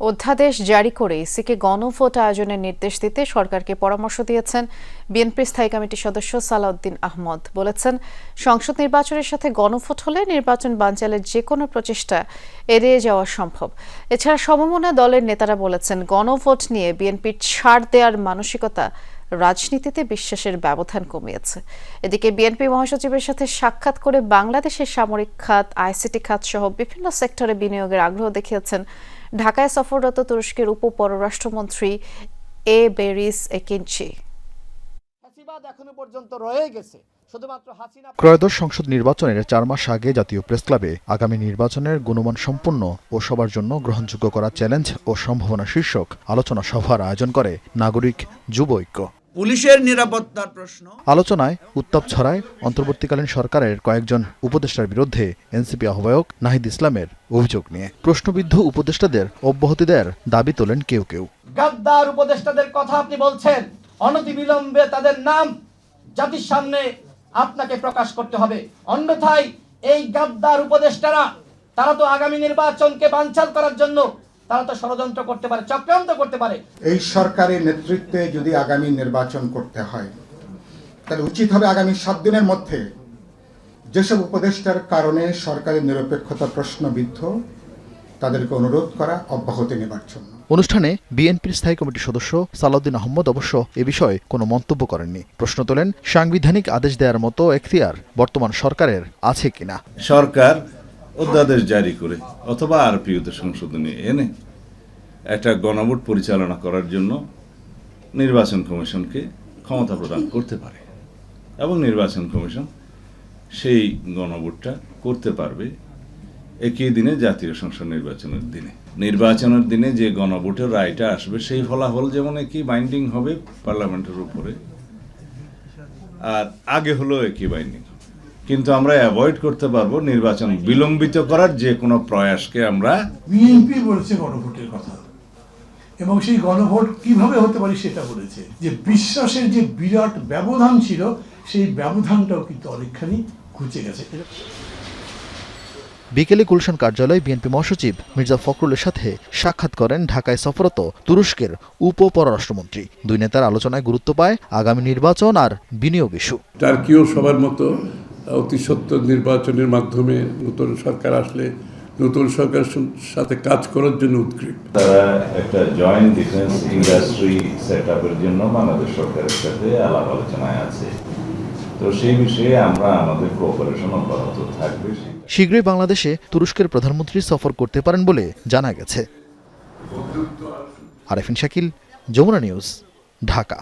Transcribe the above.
অধ্যাদেশ জারি করে ইসিকে গণভোট আয়োজনের নির্দেশ দিতে সরকারকে পরামর্শ দিয়েছেন বিএনপির স্থায়ী কমিটির সদস্য সালাউদ্দিন আহমদ। বলেছেন, সংসদ নির্বাচনের সাথে গণভোট হলে নির্বাচন বানচালের যে কোনো প্রচেষ্টা এড়িয়ে যাওয়া সম্ভব। এছাড়া সমমনা দলের নেতারা বলেছেন, গণভোট নিয়ে বিএনপির ছাড় দেওয়ার মানসিকতা রাজনীতিতে বিশ্বাসের ব্যবধান কমিয়েছে। এদিকে বিএনপি মহাসচিবের সাথে সাক্ষাৎ করে বাংলাদেশের সামরিক খাত, আইসিটি খাত সহ বিভিন্ন সেক্টরে বিনিয়োগের আগ্রহ দেখিয়েছেন ঢাকায় সফররত তুরস্কের উপ পররাষ্ট্রমন্ত্রী এ বেরিস একিনচি। ক্রয়দশ এখনও পর্যন্ত রয়ে গেছে। শুধুমাত্র হাসিনা ত্রয়োদশ সংসদ নির্বাচনের চার মাস আগে জাতীয় প্রেসক্লাবে আগামী নির্বাচনের গুণমান সম্পন্ন ও সবার জন্য গ্রহণযোগ্য করা চ্যালেঞ্জ ও সম্ভাবনা শীর্ষক আলোচনা সভার আয়োজন করে নাগরিক যুব ঐক্য। পুলিশের নিরাপত্তার প্রশ্ন। আলোচনায় উত্তাপ ছড়ায় অন্তর্বর্তীকালীন সরকারের কয়েকজন উপদেষ্টার বিরুদ্ধে এনসিপি আহ্বায়ক নাহিদ ইসলামের অভিযোগ নিয়ে। প্রশ্নবিদ্ধ উপদেষ্টাদের অব্যাহতি দেওয়ার দাবি তোলেন কেউ কেউ। গাদ্দার উপদেষ্টাদের কথা আপনি বলছেন। অনতিবিলম্বে তাদের নাম জাতির সামনে আপনাকে প্রকাশ করতে হবে। অন্যথায় এই গাদ্দার উপদেষ্টারা তারা তো আগামী নির্বাচনকে বানচাল করার জন্য তারা তো ষড়যন্ত্র করতে পারে চক্রান্ত করতে পারে। এই সরকারের নেতৃত্বে যদি আগামী নির্বাচন করতে হয় তাহলে উচিত হবে আগামী সাত দিনের মধ্যে যেসব উপদেষ্টার কারণে সরকারের নিরপেক্ষতা প্রশ্নবিদ্ধ তাদেরকে অনুরোধ করা অব্যাহতি নেবার জন্য। অনুষ্ঠানে বিএনপির স্থায়ী কমিটির সদস্য সালাউদ্দিন আহমদ অবশ্য এ বিষয়ে কোনো মন্তব্য করেননি। প্রশ্ন তোলেন সাংবিধানিক আদেশ দেওয়ার মতো এখতিয়ার বর্তমান সরকারের আছে কিনা? সরকার অধ্যাদেশ জারি করে, অথবা আরপিওতে সংশোধনী এনে একটা গণভোট পরিচালনা করার জন্য নির্বাচন কমিশনকে ক্ষমতা প্রদান করতে পারে। এবং নির্বাচন কমিশন সেই গণভোটটা করতে পারবে একই দিনে জাতীয় সংসদ নির্বাচনের দিনে। নির্বাচনের দিনে যে গণভোটের রায়টা আসবে, সেই ফলাফল যেমন একই বাইন্ডিং হবে পার্লামেন্টের উপরে, আর আগে হলেও একই বাইন্ডিং কিন্তু আমরা অ্যাভয়েড করতে পারব নির্বাচন বিলম্বিত করার যে কোনো প্রয়াসকে আমরা বিএনপি বলেছে গণভোটের কথা। এবং সেই গণভোট কীভাবে হতে পারে সেটা বলেছে। যে বিশ্বাসের যে বিরাট ব্যবধান ছিল সেই ব্যবধানটাও কিন্তু অনেকখানি ঘুচে গেছে। বিকেলে গুলশান কার্যালয়ে বিএনপি মহাসচিব মির্জা ফখরুলের সাথে সাক্ষাৎ করেন ঢাকায় সফরত তুরস্কের উপ পররাষ্ট্রমন্ত্রী দুই নেতার আলোচনায় গুরুত্ব পায় আগামী নির্বাচন আর বিনিয়োগ ইস্যু। টার্কিও সবার মতো অতি সত্য নির্বাচনের মাধ্যমে নতুন সরকার আসলে নতুন সরকারের সাথে কাজ করার জন্য উদ্গ্রীব তারা একটা জয়েন্ট ডিফেন্স ইন্ডাস্ট্রি সেট আপের জন্য বাংলাদেশ সরকারের সাথে আলাপ আলোচনায় আছে। তো সেই বিষয়ে আমরা আমাদের কোঅপারেশন অব্যাহত থাকবে। শীঘ্রই বাংলাদেশে তুরস্কের প্রধানমন্ত্রী সফর করতে পারেন বলে জানা গেছে। আরেফিন শাকিল যমুনা নিউজ ঢাকা।